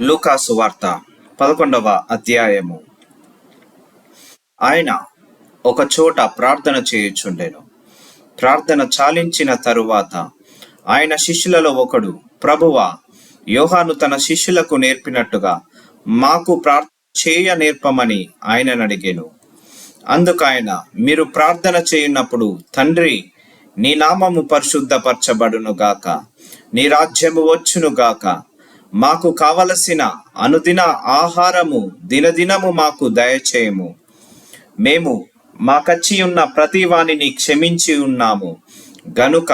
లూకాసు వార్త పదకొండవ అధ్యాయము. ఆయన ఒక చోట ప్రార్థన చేయుచుండెను. ప్రార్థన చాలించిన తరువాత ఆయన శిష్యులలో ఒకడు ప్రభువ యోహాను తన శిష్యులకు నేర్పినట్టుగా మాకు ప్రార్థన చేయ నేర్పమని ఆయనను అడిగాను. అందుకు ఆయన మీరు ప్రార్థన చేయున్నప్పుడు తండ్రి నీ నామము పరిశుద్ధపరచబడును గాక నీ రాజ్యము వచ్చును గాక మాకు కావలసిన అనుదిన ఆహారము దినదినము మాకు దయచేయము. మేము మాకచ్చి ఉన్న ప్రతి వాణిని క్షమించి ఉన్నాము. గనుక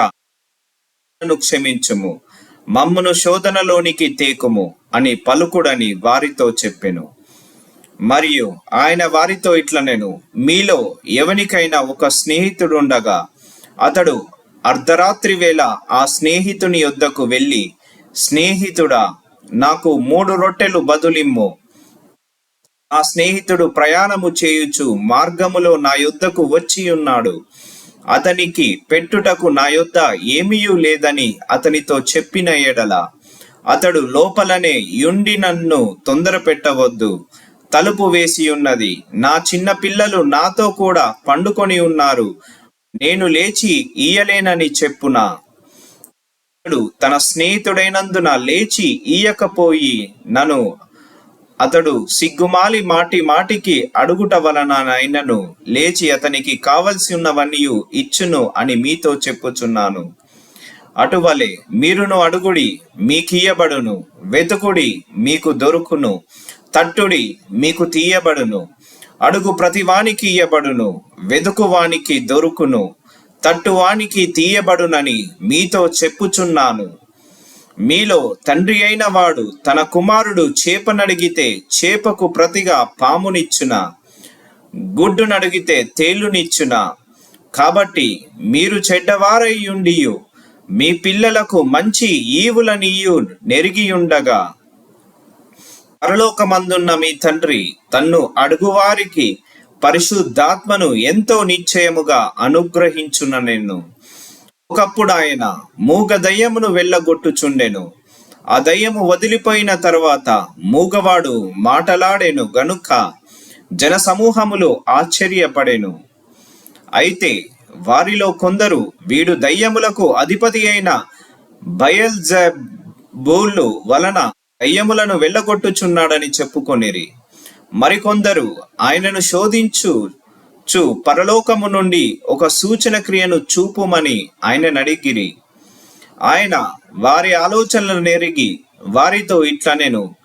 క్షమించుము. మమ్మను శోధనలోనికి తేకుము అని పలుకుడని వారితో చెప్పెను. మరియు ఆయన వారితో ఇట్లనెను మీలో ఎవనికైనా ఒక స్నేహితుడుండగా అతడు అర్ధరాత్రి వేళ ఆ స్నేహితుని యొద్దకు వెళ్ళి స్నేహితుడా నాకు మూడు రొట్టెలు బదులిమ్ము. ఆ స్నేహితుడు ప్రయాణము చేయుచు మార్గములో నా యొద్దకు వచ్చి ఉన్నాడు. అతనికి పెట్టుటకు నా యొద్ద ఏమీయూ లేదని అతనితో చెప్పిన ఎడల అతడు లోపలనే యుండి నన్ను తొందర పెట్టవద్దు. తలుపు వేసి ఉన్నది నా చిన్న పిల్లలు నాతో కూడా పండుకొని ఉన్నారు. నేను లేచి ఈయలేనని చెప్పునా? అతడు తన స్నేహితుడైనందున లేచి ఈయకపోయి నన్ను అతడు సిగ్గుమాలి మాటి మాటికి అడుగుట వలన నైనను లేచి అతనికి కావలసి ఉన్నవన్నీ ఇచ్చును అని మీతో చెప్పుచున్నాను. అటువలే మీరును అడుగుడి మీకియ్యబడును వెతుకుడి మీకు దొరుకును తట్టుడి మీకు తీయబడును అడుగు ప్రతివానికి ఇయ్యబడును వెదుకువానికి దొరుకును తట్టువానికి తీయబడునని మీతో చెప్పుచున్నాను. మీలో తండ్రి అయిన వాడు తన కుమారుడు చేపనడిగితే చేపకు ప్రతిగా పామునిచ్చున? గుడ్డునడిగితే తేలునిచ్చున కాబట్టి మీరు చెడ్డవారై ఉండియు మీ పిల్లలకు మంచి ఈవులనియు నెరిగియుండగా. పరలోకమందున్న మీ తండ్రి తన్ను అడుగువారికి పరిశుద్ధాత్మను ఎంతో నిశ్చయముగా అనుగ్రహించున నేను ఒకప్పుడు ఆయన మూగ దయ్యమును వెళ్ళగొట్టుచుండెను. ఆ దయ్యము వదిలిపోయిన తర్వాత మూగవాడు మాటలాడెను గనుక జనసమూహములు ఆశ్చర్యపడెను. అయితే వారిలో కొందరు వీడు దయ్యములకు అధిపతి అయిన బయల్జబూలు వలన దయ్యములను వెళ్ళగొట్టుచున్నాడని చెప్పుకొనిరి. మరికొందరు ఆయనను శోధించు చు పరలోకము నుండి ఒక సూచన క్రియను చూపుమని ఆయన నడిగిరి. ఆయన వారి ఆలోచనలను నెరిగి వారితో ఇట్లా నేను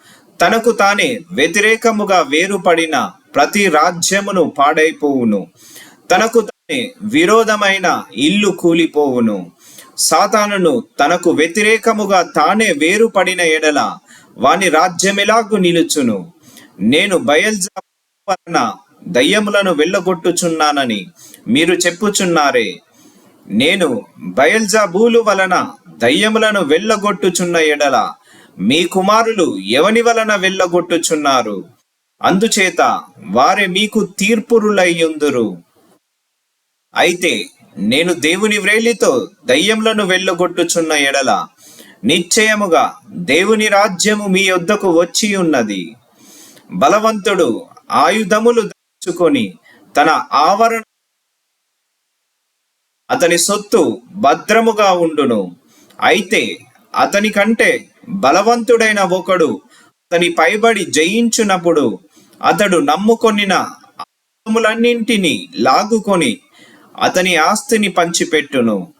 తనకు తానే వ్యతిరేకముగా వేరుపడిన ప్రతి రాజ్యమును పాడైపోవును. తనకు తానే విరోధమైన ఇల్లు కూలిపోవును. సాతానును తనకు వ్యతిరేకముగా తానే వేరుపడిన ఎడల వాని రాజ్యమెలాగు నిలుచును. నేను వలన దయ్యములను వెళ్ళగొట్టుచున్నానని మీరు చెప్పుచున్నారే. నేను బయల్జాబూలు వలన దయ్యములను వెళ్ళగొట్టుచున్న ఎడల మీ కుమారులు ఎవని వలన వెళ్ళగొట్టుచున్నారు? అందుచేత వారే మీకు తీర్పురులయ్యుందురు. అయితే నేను దేవుని వ్రేలితో దయ్యములను వెళ్ళగొట్టుచున్న ఎడల నిశ్చయముగా దేవుని రాజ్యము మీ యొద్దకు వచ్చి ఉన్నది బలవంతుడు ఆయుధములు ధరించుకొని తన ఆవరణ అతని సొత్తు భద్రముగా ఉండును. అయితే అతని కంటే బలవంతుడైన ఒకడు అతని పైబడి జయించునప్పుడు అతడు నమ్ముకొనిన ఆయుధములన్నింటినీ లాగుకొని అతని ఆస్తిని పంచిపెట్టును.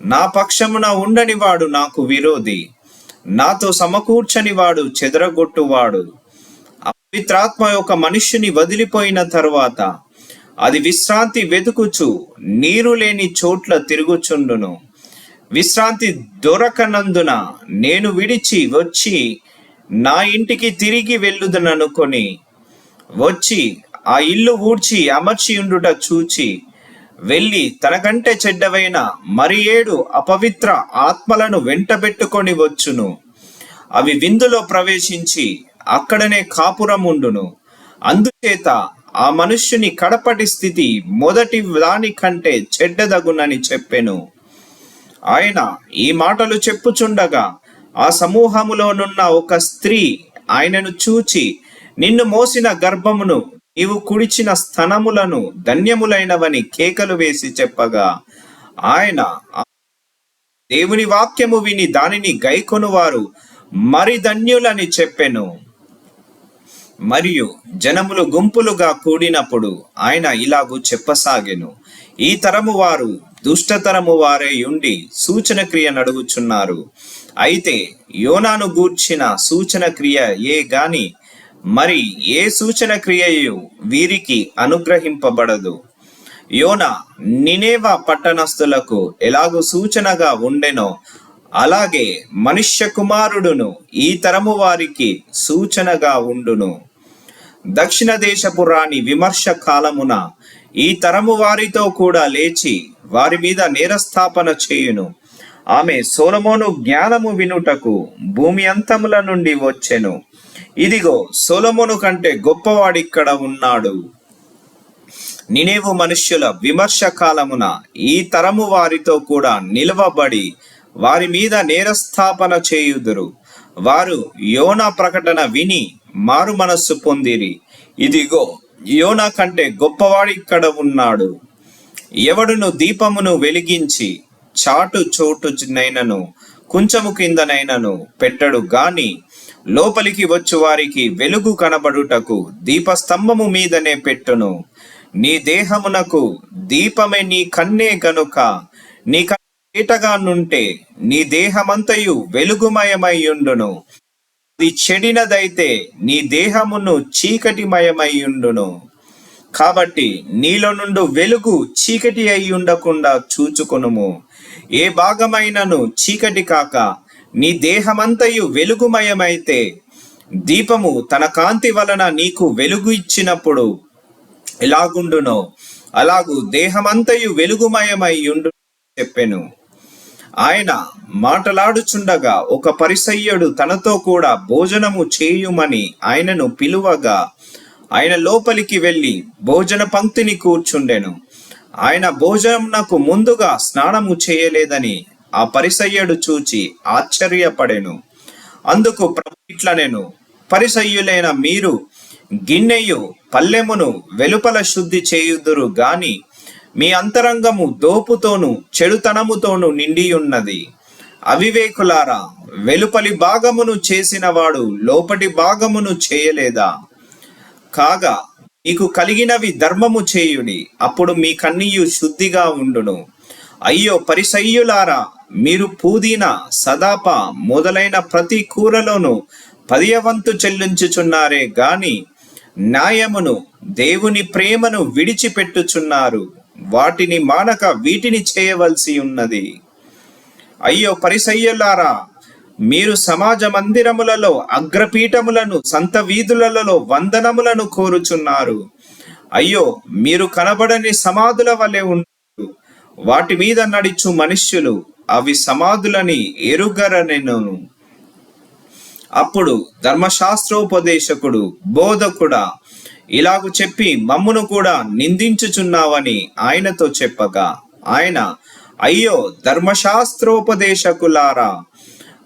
నా పక్షమున ఉండని వాడు నాకు విరోధి. నాతో సమకూర్చని వాడు చెదరగొట్టువాడు. పవిత్రాత్మ ఒక మనుష్యుని వదిలిపోయిన తరువాత అది విశ్రాంతి వెతుకుచు నీరు లేని చోట్ల తిరుగుచుండును. విశ్రాంతి దొరకనందున నేను విడిచి వచ్చి నా ఇంటికి తిరిగి వెళ్ళుదననుకొని వచ్చి ఆ ఇల్లు ఊడ్చి అమర్చి ఉండుట చూచి వెళ్ళి తనకంటే చెడ్డవైన మరి ఏడు అపవిత్ర ఆత్మలను వెంటబెట్టుకొని వచ్చును. అవి విందులో ప్రవేశించి అక్కడనే కాపురం ఉండును అందుచేత ఆ మనుష్యుని కడపటి స్థితి మొదటి దాని కంటే చెడ్డదగునని చెప్పెను. ఆయన ఈ మాటలు చెప్పుచుండగా ఆ సమూహములోనున్న ఒక స్త్రీ ఆయనను చూచి నిన్ను మోసిన గర్భమును నీవు కుడిచిన స్తనములను ధన్యములైనవని కేకలు వేసి చెప్పగా ఆయన దేవుని వాక్యము విని దానిని గైకొనువారు మరి ధన్యులని చెప్పెను. మరియు జనములు గుంపులుగా కూడినప్పుడు ఆయన ఇలాగూ చెప్పసాగెను. ఈ తరము వారు దుష్టతరము వారే ఉండి సూచన క్రియ నడుగుచున్నారు. అయితే యోనాను గూర్చిన సూచన క్రియ ఏ గాని మరి ఏ సూచన క్రియయు వీరికి అనుగ్రహింపబడదు. యోన నినేవా పట్టణస్థులకు ఎలాగూ సూచనగా ఉండెనో అలాగే మనుష్య కుమారుడును ఈ తరము వారికి సూచనగా ఉండును. దక్షిణ దేశపు రాణి విమర్శ కాలమున ఈ తరము వారితో కూడా లేచి వారి మీద నేరస్థాపన చేయును. ఆమె సోలమోను జ్ఞానము వినుటకు భూమి అంతముల నుండి వచ్చెను. ఇదిగో సోలమోను కంటే గొప్పవాడిక్కడ ఉన్నాడు. నినేవు మనుష్యుల విమర్శ కాలమున ఈ తరము వారితో కూడా నిలవబడి వారి మీద నేరస్థాపన చేయుదురు. వారు యోనా ప్రకటన విని మారు మనస్సు పొందిరి. ఇదిగో యోనా కంటే గొప్పవాడు ఇక్కడ ఉన్నాడు. ఎవడును దీపమును వెలిగించి చాటు చోటునైనను కుంచము కిందనైనను పెట్టడు గాని లోపలికి వచ్చు వారికి వెలుగు కనబడుటకు దీపస్తంభము మీదనే పెట్టును. నీ దేహమునకు దీపమే నీ కన్నే గనుక నీ కీటగా నుంటే నీ దేహమంతయు వెలుగుమయమై ఉండును. అది చెడినదైతే నీ దేహమును చీకటిమయమయ్యుండును. కాబట్టి నీలో నుండి వెలుగు చీకటి అయి ఉండకుండా చూచుకొనుము. ఏ భాగమైనను చీకటి కాక నీ దేహమంతయు వెలుగుమయమైతే దీపము తన కాంతి వలన నీకు వెలుగు ఇచ్చినప్పుడు ఎలాగుండునో అలాగు దేహమంతయు వెలుగుమయమై ఉండు చెప్పెను. ఆయన మాటలాడుచుండగా ఒక పరిసయ్యుడు తనతో కూడా భోజనము చేయుమని ఆయనను పిలువగా ఆయన లోపలికి వెళ్ళి భోజన పంక్తిని కూర్చుండెను. ఆయన భోజనమునకు ముందుగా స్నానము చేయలేదని ఆ పరిసయ్యుడు చూచి ఆశ్చర్యపడెను. అందుకు ప్రభు నేను పరిసయ్యులైన మీరు గిన్నెయు పల్లెమును వెలుపల శుద్ధి చేయుదురు గాని మీ అంతరంగము దోపుతోను చెడుతనముతోను నిండి ఉన్నది అవివేకులారా వెలుపలి భాగమును చేసినవాడు లోపటి భాగమును చేయలేదా? కాగా మీకు కలిగినవి ధర్మము చేయుడి అప్పుడు మీ కన్నీయు శుద్ధిగా ఉండును. అయ్యో పరిసయ్యులారా మీరు పూదీన సదాప మొదలైన ప్రతి కూరలోనూ పదియవంతు చెల్లించుచున్నారే గాని న్యాయమును దేవుని ప్రేమను విడిచిపెట్టుచున్నారు. వాటిని మానక వీటిని చేయవలసి ఉన్నది. అయ్యో పరిసయ్యలారా మీరు సమాజ మందిరములలో అగ్రపీఠములను సంత వీధులలో వందనములను కోరుచున్నారు. అయ్యో మీరు కనబడని సమాధుల వలె ఉన్నారు. వాటి మీద నడిచు మనుష్యులు అవి సమాధులని ఎరుగరనెను. అప్పుడు ధర్మశాస్త్రోపదేశకుడు బోధకుడా ఇలాగు చెప్పి మమ్మును కూడా నిందించుచున్నావని ఆయనతో చెప్పగా ఆయన అయ్యో ధర్మశాస్త్రోపదేశకులారా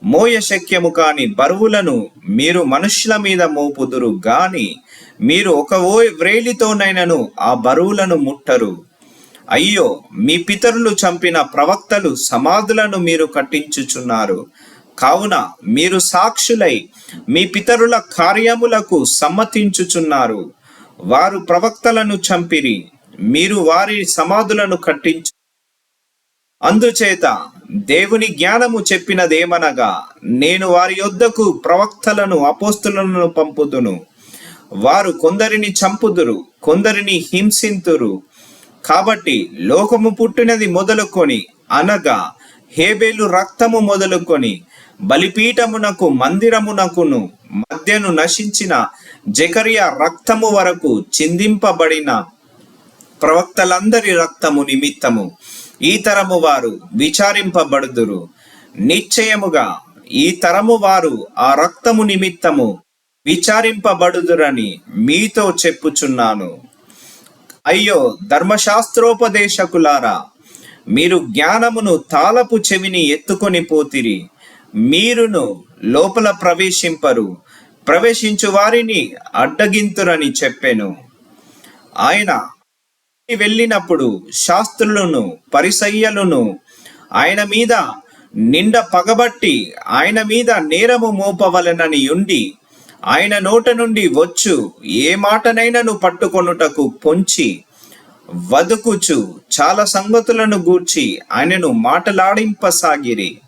మోయ శక్యము కాని బరువులను మీరు మనుష్యుల మీద మోపుదురు గాని మీరు ఒక ఓ వ్రేలితోనైనను ఆ బరువులను ముట్టరు. అయ్యో మీ పితరులు చంపిన ప్రవక్తలు సమాధులను మీరు కట్టించుచున్నారు. కావున మీరు సాక్షులై మీ పితరుల కార్యములకు సమ్మతించుచున్నారు. వారు ప్రవక్తలను చంపిరి. మీరు వారి సమాధులను కట్టించు. అందుచేత దేవుని జ్ఞానము చెప్పినదేమనగా నేను వారి యొద్దకు ప్రవక్తలను అపోస్తులను పంపుదును. వారు కొందరిని చంపుదురు కొందరిని హింసింతురు. కాబట్టి లోకము పుట్టినది మొదలుకొని అనగా హేబేలు రక్తము మొదలుకొని బలిపీఠమునకు మందిరమునకును మధ్యను నశించిన జకరియా రక్తము వరకు చిందింపబడిన ప్రవక్తలందరి రక్తము నిమిత్తము ఈ తరము వారు విచారింపబడుదురు. నిశ్చయముగా ఈ తరము వారు ఆ రక్తము నిమిత్తము విచారింపబడుదురని మీతో చెప్పుచున్నాను. అయ్యో ధర్మశాస్త్రోపదేశకులారా మీరు జ్ఞానమును తాళపు చెవిని ఎత్తుకొని పోతిరి. మీరును లోపల ప్రవేశింపరు. ప్రవేశించు వారిని అడ్డగింతురని చెప్పెను. ఆయన వెళ్ళినప్పుడు శాస్త్రులను పరిసయ్యలను ఆయన మీద నిండ పగబట్టి ఆయన మీద నేరము మోపవలనని ఉండి ఆయన నోట నుండి వచ్చు ఏ మాటనైనను పట్టుకొనుటకు పొంచి వదుకుచు చాలా సంగతులను గూర్చి ఆయనను మాటలాడింపసాగిరి.